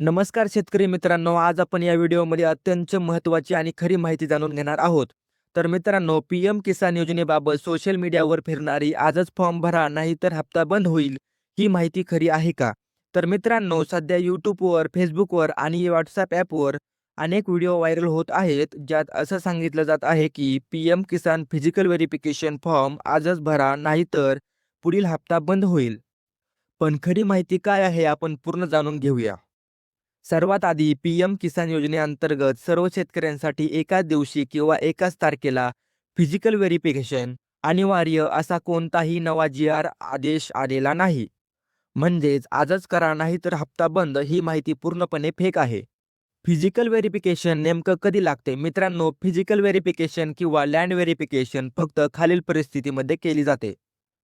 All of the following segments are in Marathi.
नमस्कार शेतकरी मित्रांनो आज आपण या व्हिडिओमध्ये अत्यंत महत्त्वाची आणि खरी माहिती जाणून घेणार आहोत. तर मित्रांनो पी एम किसान योजनेबाबत सोशल मीडियावर फिरणारी आजच फॉर्म भरा नाहीतर हप्ता बंद होईल ही माहिती खरी आहे का? तर मित्रांनो सध्या यूट्यूबवर फेसबुकवर आणि व्हॉट्सअप ॲपवर अनेक व्हिडिओ व्हायरल होत आहेत ज्यात असं सांगितलं जात आहे की P M Kisan physical verification form आजच भरा नाहीतर पुढील हप्ता बंद होईल. पण खरी माहिती काय आहे आपण पूर्ण जाणून घेऊया. सर्वात आधी पी एम किसान योजनेअंतर्गत सर्व शेतकऱ्यांसाठी एकाच दिवशी किंवा एकाच तारखेला फिजिकल व्हेरिफिकेशन अनिवार्य असा कोणताही नवा जी आर आदेश आलेला नाही. म्हणजेच आजच करा नाही तर हप्ता बंद ही माहिती पूर्णपणे फेक आहे. फिजिकल व्हेरिफिकेशन नेमकं कधी लागते? मित्रांनो फिजिकल व्हेरिफिकेशन किंवा लँड व्हेरिफिकेशन फक्त खालील परिस्थितीमध्ये केली जाते.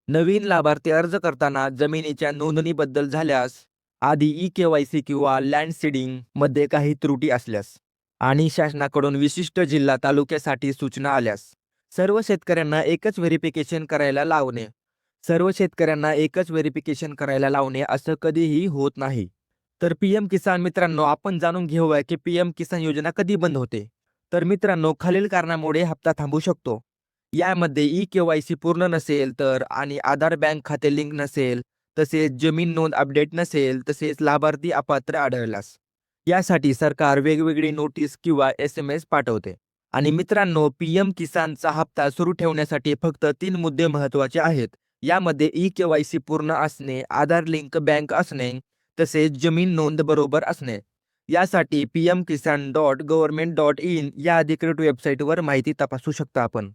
नवीन लाभार्थी अर्ज करताना जमिनीच्या नोंदणीबद्दल झाल्यास आधी ई के वाय सी किंवा लँड सीडिंगमध्ये काही त्रुटी असल्यास आणि शासनाकडून विशिष्ट जिल्हा तालुक्यासाठी सूचना आल्यास सर्व शेतकऱ्यांना एकच व्हेरिफिकेशन करायला लावणे. सर्व शेतकऱ्यांना एकच व्हेरिफिकेशन करायला लावणे असं कधीही होत नाही. तर पी एम किसान मित्रांनो आपण जाणून घेऊया की पी एम किसान योजना कधी बंद होते? तर मित्रांनो खालील कारणामुळे हप्ता थांबू शकतो. यामध्ये ई के वाय सी पूर्ण नसेल तर आणि आधार बँक खाते लिंक नसेल तसेच जमीन नोंद अपडेट नसेल तसेच लाभार्थी अपात्र आढळल्यास. यासाठी सरकार वेगवेगळी नोटीस किंवा एस एम एस पाठवते. आणि मित्रांनो पी एम किसानचा हप्ता सुरू ठेवण्यासाठी फक्त तीन मुद्दे महत्त्वाचे आहेत. यामध्ये ई के वाय सी पूर्ण असणे आधार लिंक बँक असणे तसेच जमीन नोंद बरोबर असणे. यासाठी P M Kisan dot government dot in या अधिकृत वेबसाईटवर माहिती तपासू शकता आपण.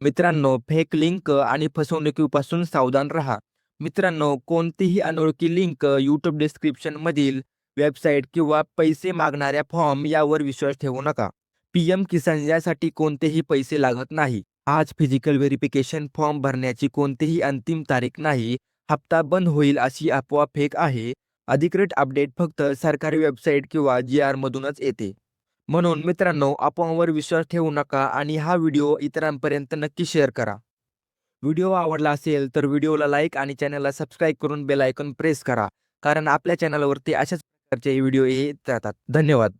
मित्रांनो फेक लिंक आणि फसवणुकीपासून सावधान राहा. मित्रांनो कोणतीही अनोळखी लिंक यूट्यूब डिस्क्रिप्शनमधील वेबसाईट किंवा पैसे मागणाऱ्या फॉर्म यावर विश्वास ठेवू नका. पी एम किसान यासाठी कोणतेही पैसे लागत नाही. आज फिजिकल व्हेरिफिकेशन फॉर्म भरण्याची कोणतीही अंतिम तारीख नाही. हप्ता बंद होईल अशी अफवा फेक आहे. अधिकृत अपडेट फक्त सरकारी वेबसाईट किंवा जी आर मधूनच येते. म्हणून मित्रांनो अफवांवर विश्वास ठेवू नका आणि हा व्हिडिओ इतरांपर्यंत नक्की शेअर करा. व्हिडिओ आवडला असेल तर व्हिडिओला लाईक आणि चॅनलला सबस्क्राईब करून बेल आयकॉन प्रेस करा. कारण आपल्या चॅनलवरती अशाच प्रकारचे व्हिडिओ येत राहतात. धन्यवाद.